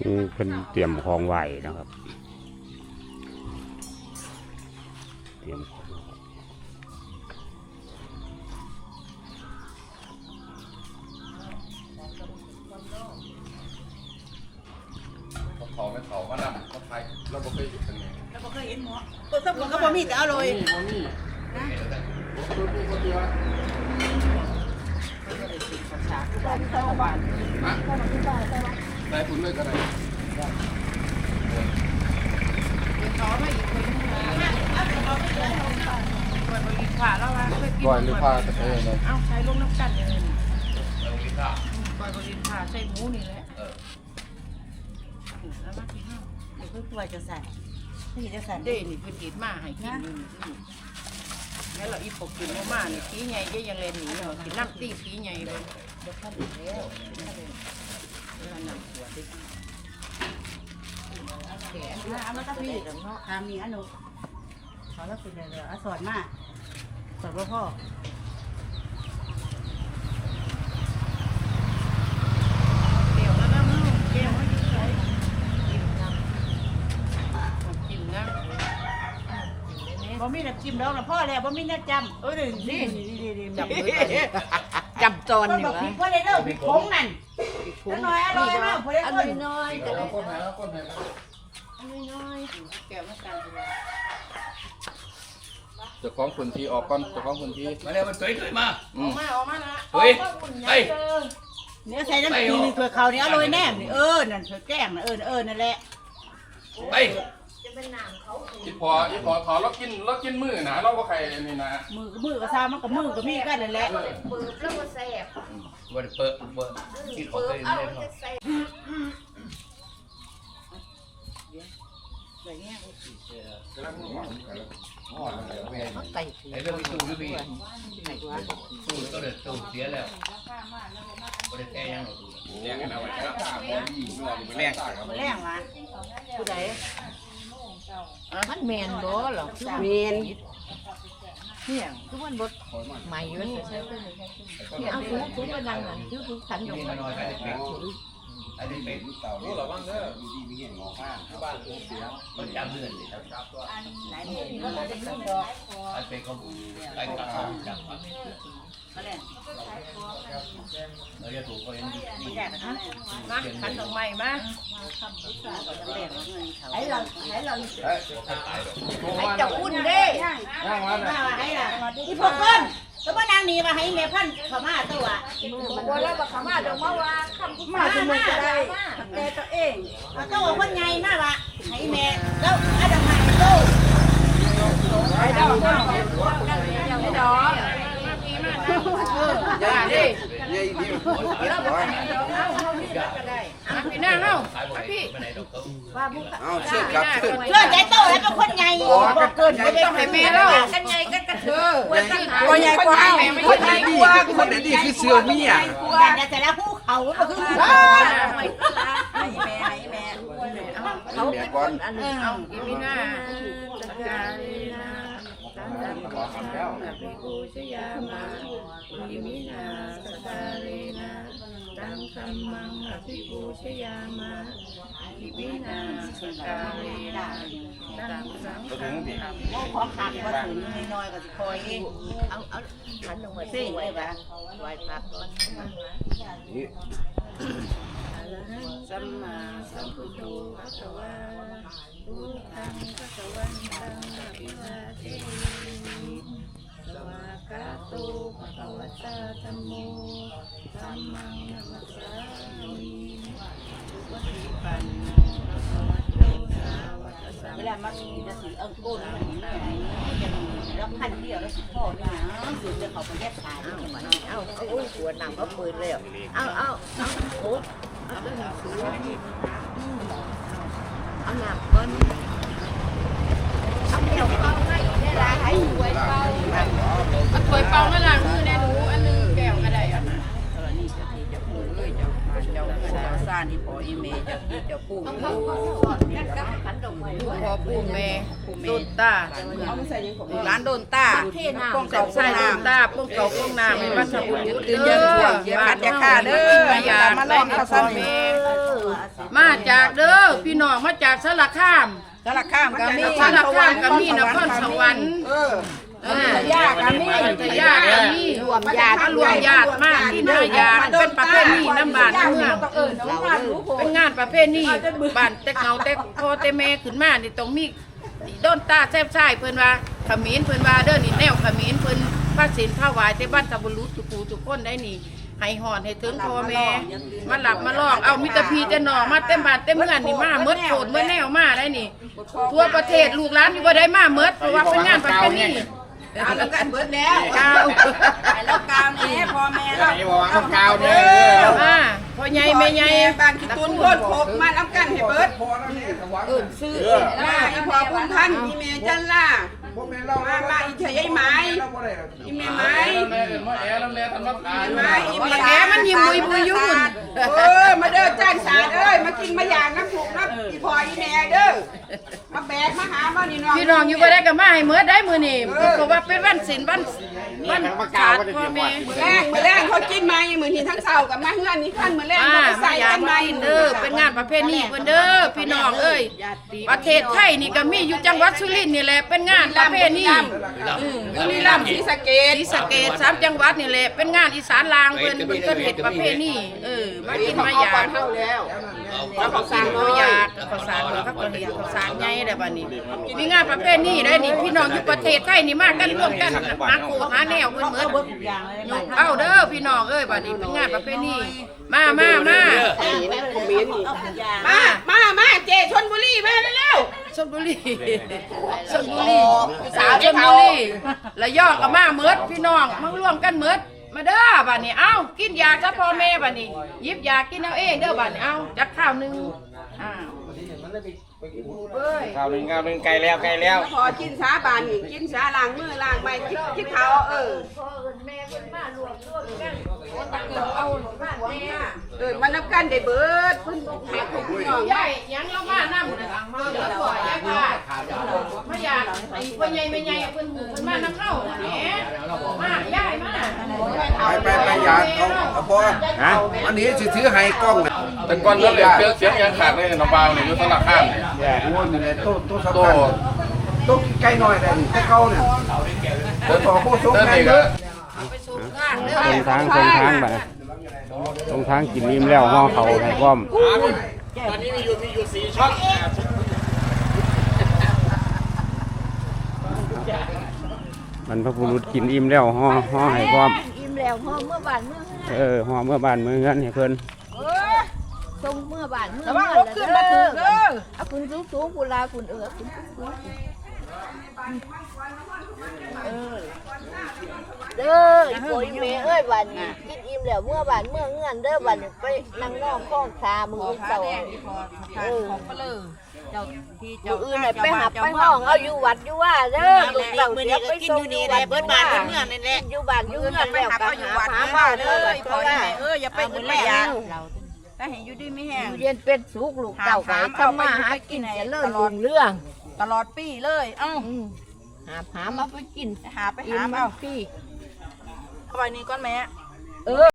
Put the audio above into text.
นี่เพิ่นเตรียมของไหวนะครับ เตรียมของไหว้เขาไม่เขาก็นำเขาไทยเราบ่เคยเห็นกันไงแล้วบ่เคยเห็นหมอเออสมุนก็บ่มีแต่อร่อยนี่บ่มีบ่คือมีคนเดียวฮะได้คุณเลยก็ได้ผ่าแล้ว ว่าเคยกินก่อยหรือพาแต่เออเลยเอ้าใช้ลงน้ำกันอย่างนี้ปล่อยบรินผ่าใส่หมูนี่แหละแล้วมากินข้าวเดี๋ยวเพิ่นกลัวจะสั่พี่จะสั่เด้นี่เพิ่นกินมาให้กินอยู่นี่แล้วเราอีปกกินมากๆนี่ผีใหญ่ยังเล่นหนีเนาะกินน้ำตีผีใหญ่เลยเดี๋ยวท่าวแล้วน้ำขว เอามาตะพี่เนาะทามีอันนูขอแล้วคุณเดี๋ยวเอาสอนมาสอนพ่อเดี๋ยวมาแล้วมั้งเดี๋ยวมาอยู่ไหนกินน้ำกินน้ำบ่มีน้ำจิ้มแล้วนะพ่อแล้วบ่มีน้ำจำเออนี่นี่นี่นี่จับมือกันจับจอนต้นอยู่บอกวะพริกพ่อได้เด้อพริกผงนั่น อร่อยอร่อยมากพ่อได้อันคนน้อยๆแต่แล้ละวคนไหนแล้วคนไหนอันน้อยๆแก้วมากันดีกว่าเจ้าของพื้นที่ออกก่อนเจ้าของพื้นที่มาเร็วมันสวยสวยมาออกมาออกมาละเฮ้ยออกมาอุ่นไปใหญ่เลยเนี่ยใส่น้ำจิ้มนี่ถั่วเขานี่อร่อยแน่นี่เออนั่นถั่วแกงน่ะเออเออนั่นแหละไป อีพออีพอถอเรากินเรากินมื้อนะเราบ่ใครนี่นะมือมือก็ซามันก็มือก็มีกันนั่นแหละวันเปิดเปิดเปิดที่เขาเคยเล่นเขาใส่เงี้ยไอ้เรื่องตู้หรือพี่ตู้ก็เดือดตู้เสียแล้วก็ได้แก้ยังหรอกตู้แรงนะว่าจะตาบ่ดีเมื่อนี่แรงแรงว่ะผู้ใด มันแมนบ่หรอเมนเนี่ยคือมันบดใหม่อยู่เนี่ยเนี่ยเอาถุงถุงกระดังน่ะถุงถุงขันดอกนี่น้อยๆก็ได้เป็นไอ้ได้เป็นนี่ระวังเด้อก็จำเรื่องเลยครับหลายเมนก็เลยเป็นดอกไอ้เป็นเขาไอ้กระเขาจับก็แรง เราจะถูกเขาเองไม่ได้นะมาขันดอกไม้มาแรงว่าเงินเขาไอ้เราไอ้เราเฮ้ยไอ้เจ้าอุ่นเด้ย่งมาให้ล่ะอีพวกเพิ่นก็บ่นางนี่ว่าให้แม่พันข้ามาตัวบัวแล้วบักขามาดอกมาว่าคำพูดมาสมุนก็ได้แต่ตัวเองเอาตัวคนใหญ่มาว่าให้แม่แล้วอาดังมาให้โตไอ้ดอกไอ้ดอกมา อออย่าดิยัยดีแล้วบักขาดอกเอาเอาพี่ก็ได้อะพี่หน้าเฮาขายบ่ได้ไม่ได้ดอกเขาว่าบุกเอาเชื่อครับเชื่อเพื่อนใจโตแล้วเป็นคนใหญ่บ่เกินบ่ได้ต้องให้แม่แล้วกันใหญ่กันกระเทือตัวใหญ่กว่าไม่คนใช่ดีคือคนดีคือเสือเมียแต่แต่ละผู้เขาก็คือผู้ให้แม่ให้แม่เขาเป็นคนอันนี้เอาอีพี่หน้าสักการีนะ ตั้งแต่ก่อนแล้วภิกูชยามาอีมินาสักการีนะตั้งธรรมังอภิปูชยามาอีมินาสักการีนะตั้งสังฆังของขาดว่าถึงน้อยๆก็สิคอยเองเอาเอาขันลงมาซิสิไว้บ่ไหวพระก่อนสัมมาสัมพุทโธพระสวาพุทธังพระสวัน มมังนัมสสามิสุปฏิปันโนภะคะวะโตสาวกสังเวลามาสิจะสิเอาก้นมันนี่แม่แล้วพันเดียวแล้วสิพ่อนี่นะสิจะเขาไปแยกขายเอามานี่เอาเอาโอ้ยหัวหนังเขาปืนเลยเอาเอาเอาโอ้เอาตัวหนังสือเอาหนังก้นเอาเกี่ยวเป้าให้ได้ละให้วย นที่พออีเมเจ้าที่เจ้าพูดเขาเขาเขานั่นก็ขันดอกไม้พอปูแม่โดนตาร้านโดนตาป้องเก่าป้องน้ำตาป้องเก่าป้องน้ำมันสมุนยืนยันทั่วอย่าขัดอย่าฆ่าเด้ออย่ามาลองข้าวซ้ำแม่มาจากเด้อพี่น้องมาจากสารคามสารคามก็มีสารคามก็มีนครสวรรค์เอออ่า ญาติก็มีแต่ญาติก็มีรวมญาติรวมญาติมากที่หน้าญาติเป็นประเพณีน้ำบานน้ำเมืองเอเป็นงานประเพณีบ้านแต่เงาแต่พอแต่แม่ขึ้นมานี่ต้องมีต้นตาแซ่บซ่ายเพิ่นว่าขมิ้นเพิ่นว่าเด้อนี่แนวขมิ้นเพิ่นพระศีลพระวายแต่บ้านตะบุรุษทุกผู้ทุกคนได้นี่ให้หอนให้ถึงพ่อแม่มาหลับมาลอกเอามิตรพีแต่น้อมาเต็มบานเต็มเมือนี่มาเมดโผดเมดแนวมาได้นี่ทั่วประเทศลูกหลานอยู่บ่ได้มาเมดเพราะว่าเป็นงานประเพณี เอาแล้วกันเบิดแล้วเก้าแล้วกาวนี่พ่อแม่เราไอ้บอกว่าต้องกาวเนี่ยมาพ่อใหญ่แม่ใหญ่บ้านขี้ตุนโคตรพกมาน้ำกันให้เบิดเอิ้นซื้อมาอีพอพุ่มพันธ์อีเมจันล่ามามาอีเฉยไอ้ไม้อีเมไม้แม่เอ็นว่าแอร์แล้วแม่ทำมาขายไม้อีเมมาแกมันยิ้มบุยบุยอยู่พุ่นเออมาเด้อจ้านสาดเอ้ยมากินมาอย่างน้ำถูกน้ำอีพออีแม่เด้อ มาแบกมาหามานี่น้องพี่น้องอยู่บ่ได้ก็มาให้เมดได้มื้อนี้เพราะว่าเป็นวันศีลวันวันศาสตร์พ่อแม่แรงมือแรงเขากินไหมมือที่ทั้งเสากับมาเฮือนนี่ขั้นมือแรงอ่าเขาไปมาใส่อยากักนไหมมากินเด้อเป็นงานประเพณีเพิ่นเด้อพี่น้องเอ้ยประเทศไทยนี่ก็มีอยู่จังหวัดสุรินทร์นี่แหละเป็นงานประเพณีอืมบุรีรัมย์ศรีสะเกศดรีสะเกษสามจังหวัดนี่แหละเป็นงานอีสานลางเพิ่นเพิ่นก็เฮ็ดประเพณีเออมากินมาอยากเข้าแล้วแล้วเขาสร้างเขาอยากเขาสร้างเขาก็เรียกเขารใหญ่ได้บัดนี้มีงานประเภทนี้ได้นี่พี่น้องอยู่ประเทศไทยนี่มากันร่วมกันหาโคหาแนวเพิ่นเหมือนยกเอาเด้อพี่น้องเอ้ยบัดนี้เป็นงานประเภทนี้มามามามามามาเจชนบุรีมาเร็วชลบุรีชลบุรีสาวชลบุรีระยองก็มาเมิดพี่น้องมาร่วมกันเมิดมาเด้อบัดนี้เอ้ากินยากับพ่อแม่บัดนี้ยิบยากินเอาเองเด้อบัดนี้เอ้าจักข้าวหนึงอ้าว เอ้ยข้าวหนึ่งข้าวหนึ่งไกลแล้วไกลแล้ว พอกินสาบานนี่กินสาล้างมือล้างไม้คิดคิดเขาเออเออมันนับกันได้เบิดเพิ่นหาของพี่น้องยายยังเรามานำนะเดี๋ยวสวยยายค่ะมาอยากไอ้พ่อใหญ่แม่ใหญ่เพิ่นหูเพิ่นมานำเข้าน่ะแหมมายายมาไปไปไปยาเขาเอาพอฮะอันนี้สิถือให้กล้องนะแต่ก่อนเราเรียเสียงเสียงยังขาดเลยน้องเบาเนี่ยอยู่ตลาดข้ามเนี่ยโอ้ยนี่แหละโต๊ะโต๊ะสำโตคัญโต๊ะกินไก่น้อยได้นี่ สู่ข้างเด้อตรงทางตรงทางบัดตรงทางกินอิ่มแล้วห่อเขาให้พร้อมตอนนี้มีอยู่มีอยู่สี่ช่องมันพระบุรุษกินอิ่มแล้วห่อห่อให้พร้อมอิ่มแล้วพ่อเมื่อบ้านเมื่อเออห่อเมื่อบ้านเมื่อเงินให้เพิ่นทรงเมื่อบ้านเมื่อแต่ว่าลุกขึ้นมาถึงเด้อเอาคุณสูงสูงคุณลาคุณเออคุณสูงเออ เด้ออีโอยเมเอ้ยบ้านนี้กินอิ่มแล้วเมื่อบ้านเมื่อเงื่อนเด้อบ้านนี้ไปนั่งนอกข้องคามือเจ้าเออเจ้าที่อยู่อื่นไหนไปหับไปห้องเอาอยู่วัดอยู่ว่าเด้อลูกเต่าเสียไปส่งอยู่วัดเบิดบ้านเบิดเมืองนั่นแหละอยู่บ้านอยู่เมืองแล้วก็หาหาบ้านเลยเพราะว่าเอออย่าไปอื่นแม่ยาถ้าเห็นอยู่ดีไม่แห้งอยู่เย็นเป็นสุขลูกเต่าไปทำมาหากินเจะเลิศรุ่งเรื่อง ตลอดปีเลย เอ้าอืมหาหามาไปกินหาไปอิ่หามมาเอาพี่ เอาไว้นี่ก้อนแม่เออ